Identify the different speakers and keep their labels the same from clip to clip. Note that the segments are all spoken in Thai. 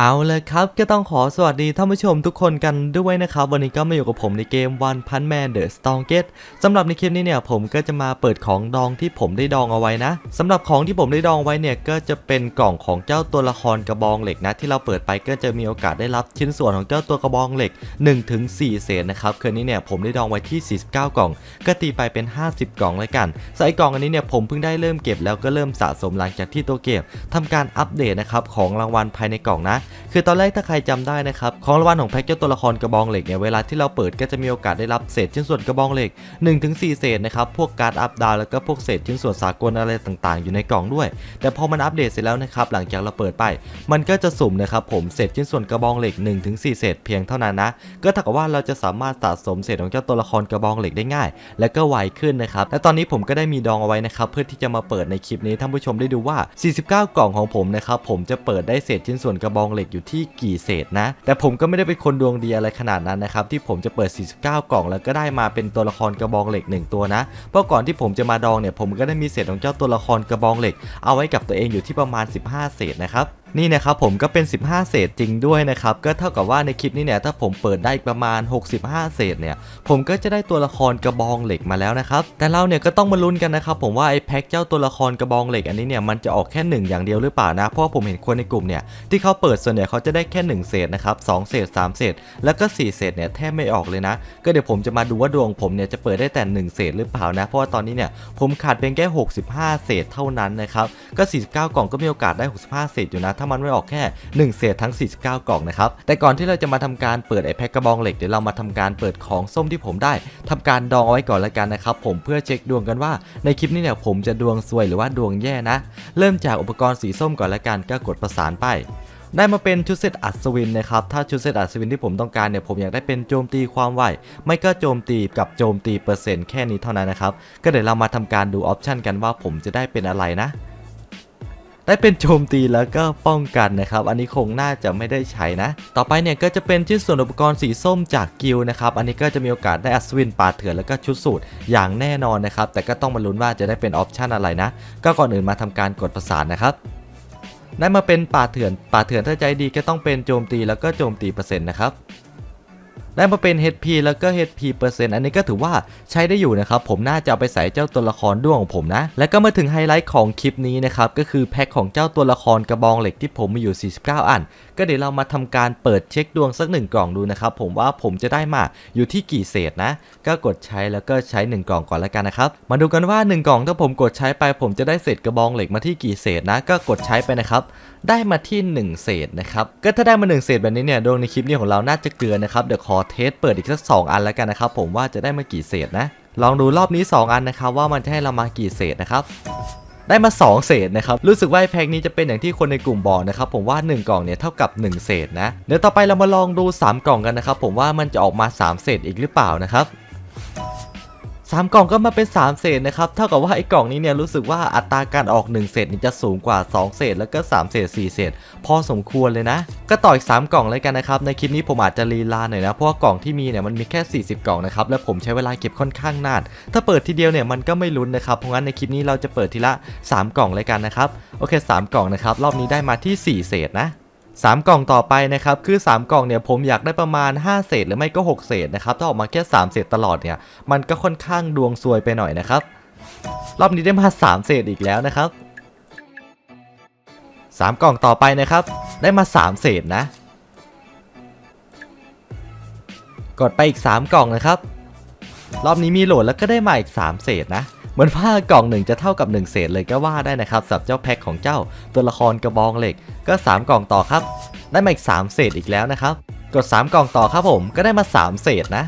Speaker 1: เอาเลยครับก็ต้องขอสวัสดีท่านผู้ชมทุกคนกันด้วยนะครับ วันนี้ก็มาอยู่กับผมในเกม One Punch Man The Strongest สำหรับในคลิปนี้เนี่ยผมก็จะมาเปิดของดองที่ผมได้ดองเอาไว้นะสำหรับของที่ผมได้ดองไว้เนี่ยก็จะเป็นกล่องของเจ้าตัวละครกระบองเหล็กนะ ที่เราเปิดไปก็จะมีโอกาสได้รับชิ้นส่วนของเจ้าตัวกระบองเหล็ก 1-4 เศษนะครับคืนนี้เนี่ยผมได้ดองไว้ที่ 49 กล่อง ก็ตีไปเป็น 50 กล่องเลยกันสายกล่องอันนี้เนี่ยผมเพิ่งได้เริ่มเก็บแล้วก็เริ่มสะสมหลังจากที่ตัวเกมทำการอัปเดตนะครับของรางวัลภายในกล่องนะคือตอนแรกถ้าใครจำได้นะครับของรางวัลของแพ็กเจ้าตัวละครกระบองเหล็กเนี่ยเวลาที่เราเปิดก็จะมีโอกาสได้รับเศษชิ้นส่วนกระบองเหล็ก 1-4 เศษนะครับพวกการ์ดอัพดาวแล้วก็พวกเศษชิ้นส่วนสากลอะไรต่างๆ อยู่ในกล่องด้วย แต่พอมันอัปเดตเสร็จแล้วนะครับหลังจากเราเปิดไป มันก็จะสุ่มนะครับผมเศษชิ้นส่วนกระบองเหล็ก 1-4 เศษเพียงเท่านั้นนะก็เท่ากับว่าเราจะสามารถสะสมเศษของเจ้าตัวละครกระบองเหล็กได้ง่าย และก็ไวขึ้นนะครับและตอนนี้ผมก็ได้มีดองเอาไว้นะครับเพื่อที่จะมาเปิดในคลิปนี้ท่านผู้ชมได้ดูว่า 49 กล่องของผมนะครับผมจะเปิดได้เศษชิ้นส่วนกระบองเหล็กอยู่ที่กี่เศษนะ แต่ผมก็ไม่ได้เป็นคนดวงดีอะไรขนาดนั้นนะครับที่ผมจะเปิด 49 กล่องแล้วก็ได้มาเป็นตัวละครกระบองเหล็ก 1 ตัวนะ เพราะก่อนที่ผมจะมาดองเนี่ยผมก็ได้มีเศษของเจ้าตัวละครกระบองเหล็ก เอาไว้กับตัวเองอยู่ที่ประมาณ 15 เศษนะครับ นี่นะครับผมก็เป็น 15 เศษจริงด้วยนะครับก็เท่ากับว่าในคลิปนี้เนี่ยถ้าผมเปิดได้อีกประมาณ 65 เศษเนี่ยผมก็จะได้ตัวละครกระบองเหล็กมาแล้วนะครับแต่เราเนี่ยก็ต้องมาลุ้นกันนะครับผมว่าไอ้แพ็กเจ้าตัวละครกระบองเหล็กอันนี้เนี่ยมันจะออกแค่หนึ่งอย่างเดียวหรือเปล่านะเพราะว่าผมเห็นคนในกลุ่มเนี่ยที่เขาเปิดส่วนใหญ่เขาจะได้แค่ 1 เศษนะครับสเศษ 3 เศษ แล้วก็ 4 เศษเนี่ยแทบไม่ออกเลยนะ ก็เดี๋ยวผมจะมาดูว่าดวงผมเนี่ยจะเปิดได้แต่ 1 เศษหรือเปล่านะ เพราะว่าตอนนี้เนี่ยผมขาดเพียงแค่ 65 เศษเท่านั้นนะครับก็ 49 กล่องก็มีโอกาสได้ 65 เศษอยู่นะถ้ามันไม่ออกแค่ 1 เศษทั้ง 49 กล่องนะครับ แต่ก่อนที่เราจะมาทำการเปิดไอแพ็กกระบองเหล็กเดี๋ยวเรามาทำการเปิดของส้มที่ผมได้ทำการดองเอาไว้ก่อนละกันนะครับผมเพื่อเช็คดวงกันว่าในคลิปนี้เนี่ยผมจะดวงซวยหรือว่าดวงแย่นะ เริ่มจากอุปกรณ์สีส้มก่อนละกันก็กดประสานไปได้มาเป็นชุดเซตอัศวินนะครับ ถ้าชุดเซตอัศวินที่ผมต้องการเนี่ยผมอยากได้เป็นโจมตีความไว ไม่ก็โจมตีกับโจมตีเปอร์เซ็นต์แค่นี้เท่านั้นนะครับ ก็เดี๋ยวเรามาทำการดูออปชันกันว่าผมจะได้เป็นอะไรนะ ได้เป็นโจมตีแล้วก็ป้องกันนะครับ อันนี้คงน่าจะไม่ได้ใช้นะ ต่อไปเนี่ยก็จะเป็นชิ้นส่วนอุปกรณ์สีส้มจากกิลนะครับ อันนี้ก็จะมีโอกาสได้อัศวินป่าเถื่อนแล้วก็ชุดสูตรอย่างแน่นอนนะครับ แต่ก็ต้องมาลุ้นว่าจะได้เป็นออปชันอะไรนะ ก็ก่อนอื่นมาทำการกดประสานนะครับได้มาเป็นป่าเถื่อน ป่าเถื่อนถ้าใจดีก็ต้องเป็นโจมตีแล้วก็โจมตีเปอร์เซ็นต์นะครับ ได้มาเป็น HP แล้วก็ HP เปอร์เซ็นต์อันนี้ก็ถือว่าใช้ได้อยู่นะครับ ผมน่าจะไปใส่เจ้าตัวละครด้วงของผมนะ และก็มาถึงไฮไลท์ของคลิปนี้นะครับ ก็คือแพ็คของเจ้าตัวละครกระบองเหล็กที่ผมมีอยู่ 49 อัน ก็เดี๋ยวเรามาทำการเปิดเช็คดวงสักหนึ่งกล่องดูนะครับ ผมว่าผมจะได้มาอยู่ที่กี่เศษนะ ก็กดใช้แล้วก็ใช้ 1 กล่องก่อนแล้วกันนะครับ มาดูกันว่า 1 กล่องถ้าผมกดใช้ไป ผมจะได้เศษกระบองเหล็กมาที่กี่เศษนะ ก็กดใช้ไปนะครับ ได้มาที่ 1 เศษนะครับ ก็ถ้าได้มา 1 เศษแบบนี้เนี่ย ดวงในคลิปนี้ของเราน่าจะเกลือนะครับ เดี๋ยวขอเทสเปิดอีกสัก 2 อันแล้วกันนะครับผมว่าจะได้มากี่เศษนะ ลองดูรอบนี้ 2 อันนะครับว่ามันจะให้เรามากี่เศษนะครับได้มา 2 เศษนะครับรู้สึกว่าแพ็กนี้จะเป็นอย่างที่คนในกลุ่มบอกนะครับผมว่า 1 กล่องเนี่ยเท่ากับ 1 เศษนะเดี๋ยวต่อไปเรามาลองดู 3 กล่องกันนะครับผมว่ามันจะออกมา 3 เศษอีกหรือเปล่านะครับ สามกล่องก็มาเป็น 3 เศษนะครับ เท่ากับว่าไอ้กล่องนี้เนี่ยรู้สึกว่าอัตราการออก 1 เศษนี่จะสูงกว่า 2 เศษ แล้วก็ 3 เศษ 4 เศษ พอสมควรเลยนะ ก็ต่ออีก 3 กล่องเลยกันนะครับ ในคลิปนี้ผมอาจจะลีลาหน่อยนะ เพราะว่ากล่องที่มีเนี่ยมันมีแค่ 40 กล่องนะครับ และผมใช้เวลาเก็บค่อนข้างนาน ถ้าเปิดทีเดียวเนี่ยมันก็ไม่ลุ้นนะครับ เพราะงั้นในคลิปนี้เราจะเปิดทีละ 3 กล่องเลยกันนะครับ โอเค 3 กล่องนะครับ รอบนี้ได้มาที่ 4 เศษนะ 3 กล่องต่อไปนะครับคือ 3 กล่องเนี่ยผมอยากได้ประมาณ 5 เศษหรือไม่ก็ 6 เศษนะครับถ้าออกมาแค่ 3 เศษตลอดเนี่ยมันก็ค่อนข้างดวงซวยไปหน่อยนะครับรอบนี้ได้มา 3 เศษอีกแล้วนะครับ 3 กล่องต่อไปนะครับ ได้มา 3 เศษนะ กดไปอีก 3 กล่องนะครับ รอบนี้มีโหลดแล้วก็ได้มาอีก 3 เศษนะ เหมือนว่ากล่องหนึ่งจะเท่ากับ 1 เศษเลยก็ว่าได้นะครับสำหรับเจ้าแพ็คของเจ้าตัวละครกระบองเหล็กก็ 3 กล่องต่อครับ ได้มาอีก 3 เศษอีกแล้วนะครับ กด 3 กล่องต่อครับผมก็ได้มา 3 เศษนะ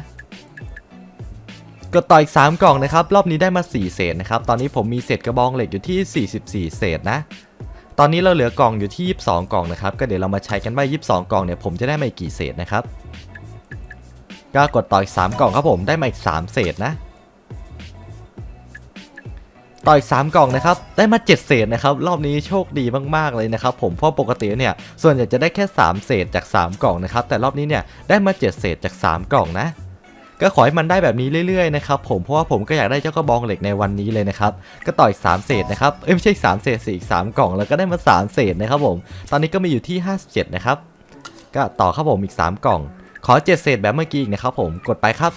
Speaker 1: กดต่ออีก 3 กล่องนะครับ รอบนี้ได้มา 4 เศษนะครับ ตอนนี้ผมมีเศษกระบองเหล็กอยู่ที่ 44 เศษนะตอนนี้เราเหลือกล่องอยู่ที่ 22 กล่องนะครับ ก็เดี๋ยวเรามาใช้กันว่า 22 กล่องเนี่ยผมจะได้มาอีกกี่เศษนะครับ ก็กดต่ออีก 3 กล่องครับผมได้มาอีก 3 เศษนะ ต่ออีก 3 กล่องนะครับ ได้มา 7 เศษนะครับ รอบนี้โชคดีมากๆเลยนะครับ ผมเพราะปกติเนี่ย ส่วนใหญ่จะได้แค่ 3 เศษจาก 3 กล่องนะครับ แต่รอบนี้เนี่ยได้มา 7 เศษจาก 3 กล่องนะก็ขอให้มันได้แบบนี้เรื่อยๆนะครับผมเพราะว่าผมก็อยากได้เจ้ากระบองเหล็กในวันนี้เลยนะครับก็ต่ออีก 3 เศษนะครับเอ้ยไม่ใช่ 3 เศษสิอีก 3 กล่องแล้วก็ได้มา 3 เศษนะครับผม ตอนนี้ก็มีอยู่ที่ 57 นะครับ ก็ต่อครับผมอีก 3 กล่อง ขอ7เศษแบบเมื่อกี้อีกนะครับผมกดไปครับ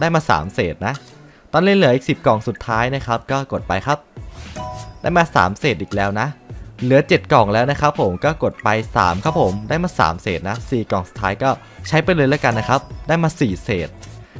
Speaker 1: ได้มา 3 เศษนะ ตอนนี้เหลืออีก 10 กล่องสุดท้ายนะครับ ก็กดไปครับ ได้มา 3 เศษอีกแล้วนะ เหลือ 7 กล่องแล้วนะครับผมก็กดไป 3 ครับผมได้มา 3 เศษนะ4กล่องสุดท้ายก็ใช้ไปเลยแล้วกันนะครับ ได้มา 4 เศษ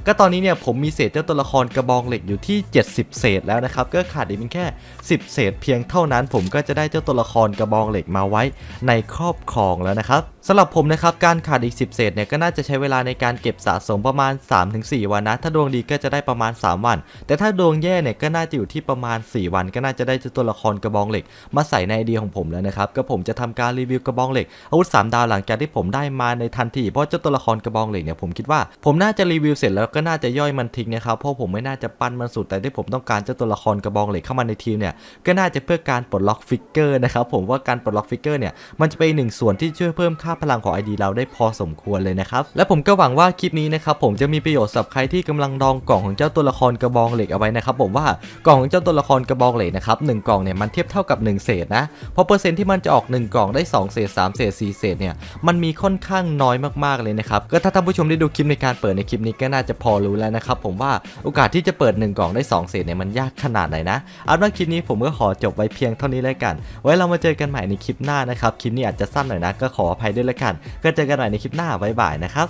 Speaker 1: ก็ตอนนี้เนี่ยผมมีเศษเจ้าตัวละครกระบองเหล็กอยู่ที่ 70 เศษแล้วนะครับก็ขาดอีกเพียงแค่ 10 เศษ เพียงเท่านั้น ผมก็จะได้เจ้าตัวละครกระบองเหล็กมาไว้ในครอบครองแล้วนะครับสำหรับผมนะครับการขาดอีก 10 เศษเนี่ยก็น่าจะใช้เวลาในการเก็บสะสมประมาณ 3-4 วันนะ ถ้าดวงดีก็จะได้ประมาณ 3 วัน แต่ถ้าดวงแย่เนี่ยก็น่าจะอยู่ที่ประมาณ 4 วันก็น่าจะได้เจ้าตัวละครกระบองเหล็ก มาใส่ในไอเดียของผมแล้วนะครับก็ผมจะทำการรีวิวกระบองเหล็กอาวุธ3ดาวหลังจากที่ผมได้มาในทันทีเพราะเจ้าตัวละครกระบองเหล็กเนี่ยผมคิดว่าผมน่าจะรีวิวเสร็จแล้วก็น่าจะย่อยมันทิ้งนะครับเพราะผมไม่น่าจะปั้นมันสุดแต่ที่ผมต้องการเจ้าตัวละครกระบองเหล็กเข้ามาในทีมเนี่ยก็น่าจะเพื่อการปลดล็อกฟิกเกอร์นะครับผมว่าการปลดล็อกฟิกเกอร์เนี่ยมันจะเป็นหนึ่งส่วนที่ช่วยเพิ่มค่าพลังของ ID เราได้พอสมควรเลยนะครับ และผมก็หวังว่าคลิปนี้นะครับผมจะมีประโยชน์สำหรับใครที่กำลังดองกล่องของเจ้าตัวละครกระบองเหล็กเอาไว้นะครับผมว่ากล่องของเจ้าตัวละครกระบองเหล็กนะครับหนึ่งกล่องเนี่ยมันเทียบเท่ากับ 1 เศษนะเพราะเปอร์เซ็นต์ที่มันจะออก 1 กล่องได้ 2 เศษ 3 เศษ 4 เศษเนี่ยมันมีค่อนข้างน้อยมากๆเลยนะครับก็ถ้าท่านผู้ชมได้ดูคลิปในการเปิดในคลิปนี้ก็น่าจะพอรู้แล้วนะครับผมว่าโอกาสที่จะเปิด 1 กล่องได้ 2 เศษเนี่ยมันยากขนาดไหนนะเอานว่าคลิปนี้ผมก็ขอจบไว้เพียงเท่านี้แล้วกัน ไว้เรามาเจอกันใหม่ในคลิปหน้านะครับคลิปนี้อาจจะสั้นหน่อยนะก็ขออภัยด้วยละกันก็เจอกันใหม่ในคลิปหน้าบ๊ายบายนะครับ